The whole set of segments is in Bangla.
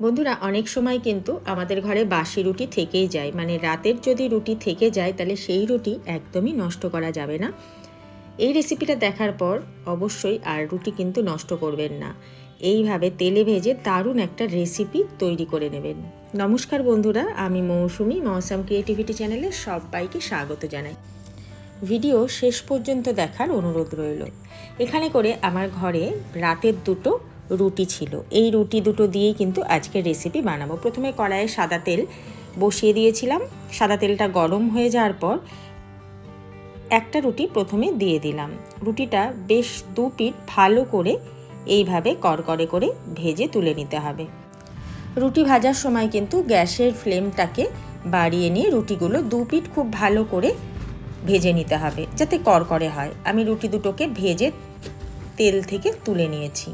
বন্ধুরা, অনেক সময় কিন্তু আমাদের ঘরে বাসি রুটি থেকেই যায়। মানে রাতের যদি রুটি থেকে যায়, তাহলে সেই রুটি একদমই নষ্ট করা যাবে না। এই রেসিপিটা দেখার পর অবশ্যই আর রুটি কিন্তু নষ্ট করবেন না। এইভাবে তেলে ভেজে দারুণ একটা রেসিপি তৈরি করে নেবেন। নমস্কার বন্ধুরা, আমি মৌসুমি, মৌসাম ক্রিয়েটিভিটি চ্যানেলে সবাইকে স্বাগত জানাই। ভিডিও শেষ পর্যন্ত দেখার অনুরোধ রইল। এখানে করে আমার ঘরে রাতের দুটো রুটি ছিল। এই রুটি দুটো দিয়েই কিন্তু আজকের রেসিপি বানাবো। প্রথমে কড়াইয়ে সাদা তেল বসিয়ে দিয়েছিলাম। সাদা তেলটা গরম হয়ে যাওয়ার পর একটা রুটি প্রথমে দিয়ে দিলাম। রুটিটা বেশ দু পিঠ ভালো করে এইভাবে করকরে করে ভেজে তুলে নিতে হবে। রুটি ভাজার সময় কিন্তু গ্যাসের ফ্লেমটাকে বাড়িয়ে নিয়ে রুটিগুলো দু পিঠ খুব ভালো করে ভেজে নিতে হবে, যাতে করকরে হয়। আমি রুটি দুটোকে ভেজে তেল থেকে তুলে নিয়েছি।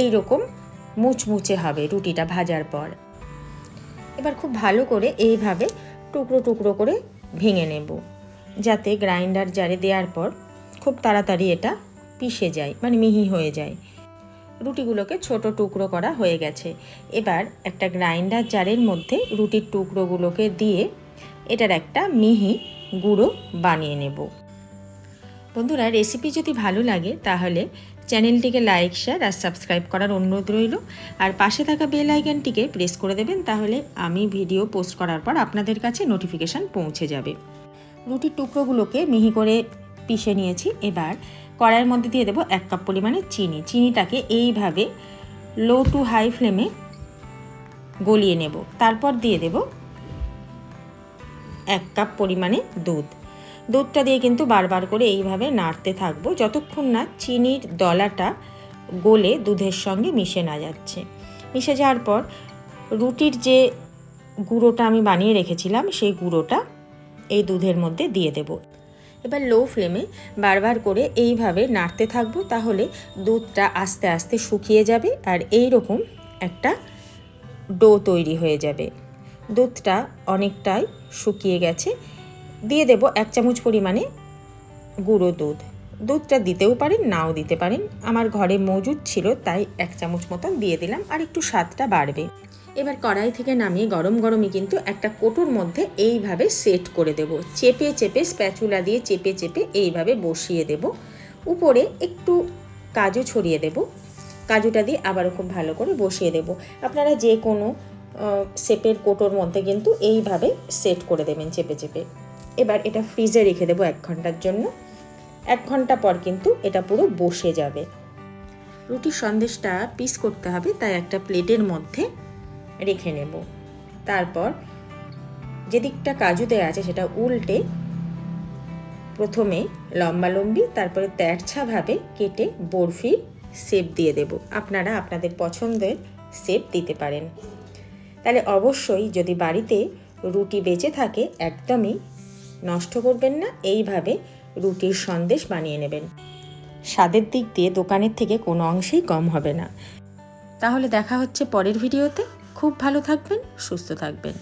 এই রকম মুচমুচে হবে রুটিটা ভাজার পর। এবার খুব ভালো করে এইভাবে টুকরো টুকরো করে ভেঙে নেব, যাতে গ্রাইন্ডার জারে দেওয়ার পর খুব তাড়াতাড়ি এটা পিষে যায় মানে মিহি হয়ে যায়। রুটিগুলোকে ছোট টুকরো করা হয়ে গেছে। এবার একটা গ্রাইন্ডার জারের মধ্যে রুটির টুকরোগুলোকে দিয়ে এটার একটা মিহি গুঁড়ো বানিয়ে নেব। বন্ধুরা, রেসিপি যদি ভালো লাগে, তাহলে চ্যানেলটিকে লাইক, শেয়ার আর সাবস্ক্রাইব করার অনুরোধ রইল। আর পাশে থাকা বেল আইকনটিকে প্রেস করে দেবেন, তাহলে আমি ভিডিও পোস্ট করার পর আপনাদের কাছে নোটিফিকেশান পৌঁছে যাবে। রুটির টুকরোগুলোকে মিহি করে পিষে নিয়েছি। এবার কড়াইয়ের মধ্যে দিয়ে দেবো এক কাপ পরিমাণে চিনি। চিনিটাকে এইভাবে লো টু হাই ফ্লেমে গলিয়ে নেব। তারপর দিয়ে দেব এক কাপ পরিমাণে দুধ। দুধটা দিয়ে কিন্তু বারবার করে এইভাবে নাড়তে থাকব। যতক্ষণ না চিনির দলাটা গলে দুধের সঙ্গে মিশে না যাচ্ছে। মিশে যাওয়ার পর রুটির যে গুঁড়োটা আমি বানিয়ে রেখেছিলাম, সেই গুঁড়োটা এই দুধের মধ্যে দিয়ে দেব। এবার লো ফ্লেমে বারবার করে এইভাবে নাড়তে থাকব, তাহলে দুধটা আস্তে আস্তে শুকিয়ে যাবে আর এই রকম একটা ডো তৈরি হয়ে যাবে। দুধটা অনেকটাই শুকিয়ে গেছে। দিয়ে দেব এক চামচ পরিমাণে গুঁড়ো দুধ। দুধটা দিতেও পারেন, নাও দিতে পারেন। আমার ঘরে মজুদ ছিল, তাই এক চামচ মতন দিয়ে দিলাম আর একটু স্বাদটা বাড়বে। এবার কড়াই থেকে নামিয়ে গরম গরমই কিন্তু একটা কোটোর মধ্যে এইভাবে সেট করে দেব। চেপে চেপে স্প্যাচুলা দিয়ে চেপে চেপে এইভাবে বসিয়ে দেব। উপরে একটু কাজু ছড়িয়ে দেব। কাজুটা দিয়ে আবারও খুব ভালো করে বসিয়ে দেব। আপনারা যে কোনো শেপের কোটোর মধ্যে কিন্তু এইভাবে সেট করে দেবেন চেপে চেপে। এবার এটা ফ্রিজে রেখে দেবো এক ঘণ্টার জন্য। এক ঘণ্টা পর কিন্তু এটা পুরো বসে যাবে। রুটির সন্দেশটা পিস করতে হবে, তাই একটা প্লেটের মধ্যে রেখে নেব। তারপর যে দিকটা কাজু দেওয়া আছে সেটা উল্টে প্রথমে লম্বা লম্বি তারপরে তেরছাভাবে কেটে বরফির সেপ দিয়ে দেব। আপনারা আপনাদের পছন্দের সেপ দিতে পারেন। তাহলে অবশ্যই যদি বাড়িতে রুটি বেঁচে থাকে, একদমই নষ্ট করবেন না, এইভাবে রুটির সন্দেশ বানিয়ে নেবেন। স্বাদের দিক দিয়ে দোকানের থেকে কোনো অংশেই কম হবে না। তাহলে দেখা হচ্ছে পরের ভিডিওতে। খুব ভালো থাকবেন, সুস্থ থাকবেন।